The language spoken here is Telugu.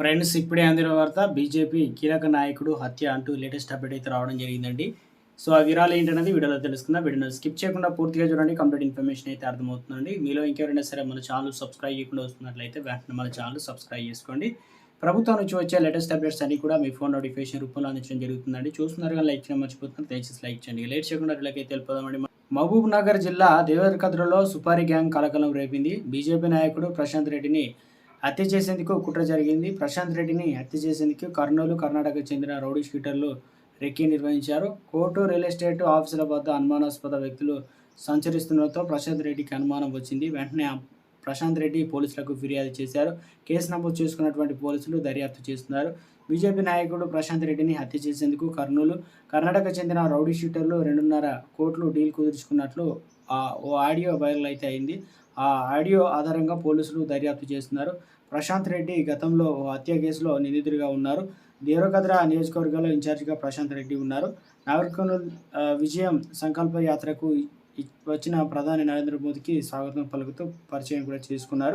ఫ్రెండ్స్ ఇప్పుడే అందిన వార్త బీజేపీ కీలక నాయకుడు హత్య అంటూ లేటెస్ట్ అప్డేట్ అయితే రావడం జరిగిందండి. సో ఆ వివరాలు ఏంటనేది వీడియోలో తెలుసుకుందాం. వీడియోని స్కిప్ చేయకుండా పూర్తిగా చూడండి. కంప్లీట్ ఇన్ఫర్మేషన్ అయితే అర్థమవుతుందండి. మీలో ఇంకెవరైనా సరే మన ఛానల్ సబ్స్క్రైబ్ చేయకుండా వస్తున్నట్లయితే వెంటనే మన ఛానల్ సబ్స్క్రైబ్ చేసుకోండి. ప్రభుత్వం నుంచి వచ్చే లేటెస్ట్ అప్డేట్స్ అన్ని కూడా మీ ఫోన్ నోటిఫికేషన్ రూపంలో అందించడం జరుగుతుందండి. చూస్తున్నారు కానీ లైక్ చేయడం మర్చిపోతున్నారు. దయచేసి లైక్ చేయండి. లేట్ చేయకుండా వీళ్ళకి తెలుపుదామండి మహబూబ్ నగర్ జిల్లా దేవరకద్రలో సుపారీ గ్యాంగ్ కలకలం రేపింది. బీజేపీ నాయకుడు ప్రశాంత్ రెడ్డిని హత్య చేసేందుకు కుట్ర జరిగింది. ప్రశాంత్ రెడ్డిని హత్య చేసేందుకు కర్నూలు కర్ణాటకకు చెందిన రౌడీ షీటర్లు రెక్కీ నిర్వహించారు. కోర్టు రియల్ ఎస్టేట్ ఆఫీసుల వద్ద అనుమానాస్పద వ్యక్తులు సంచరిస్తుండటంతో ప్రశాంత్ రెడ్డికి అనుమానం వచ్చింది. వెంటనే ప్రశాంత్ రెడ్డి పోలీసులకు ఫిర్యాదు చేశారు. కేసు నమోదు చేసుకున్నటువంటి పోలీసులు దర్యాప్తు చేస్తున్నారు. బీజేపీ నాయకుడు ప్రశాంత్ రెడ్డిని హత్య చేసేందుకు కర్నూలు కర్ణాటక చెందిన రౌడీ షీటర్లు రెండున్నర కోట్లు డీల్ కుదుర్చుకున్నట్లు ఓ ఆడియో వైరల్ అయితే అయింది. ఆ ఆడియో ఆధారంగా పోలీసులు దర్యాప్తు చేస్తున్నారు. ప్రశాంత్ రెడ్డి గతంలో ఓ హత్య కేసులో నిందితుడిగా ఉన్నారు. దేవరకద్ర నియోజకవర్గంలో ఇన్ఛార్జిగా ప్రశాంత్ రెడ్డి ఉన్నారు. నాగరికర్నూలు విజయం సంకల్ప యాత్రకు వచ్చిన ప్రధాని నరేంద్ర మోదీకి స్వాగతం పలుకుతూ పరిచయం కూడా చేసుకున్నారు.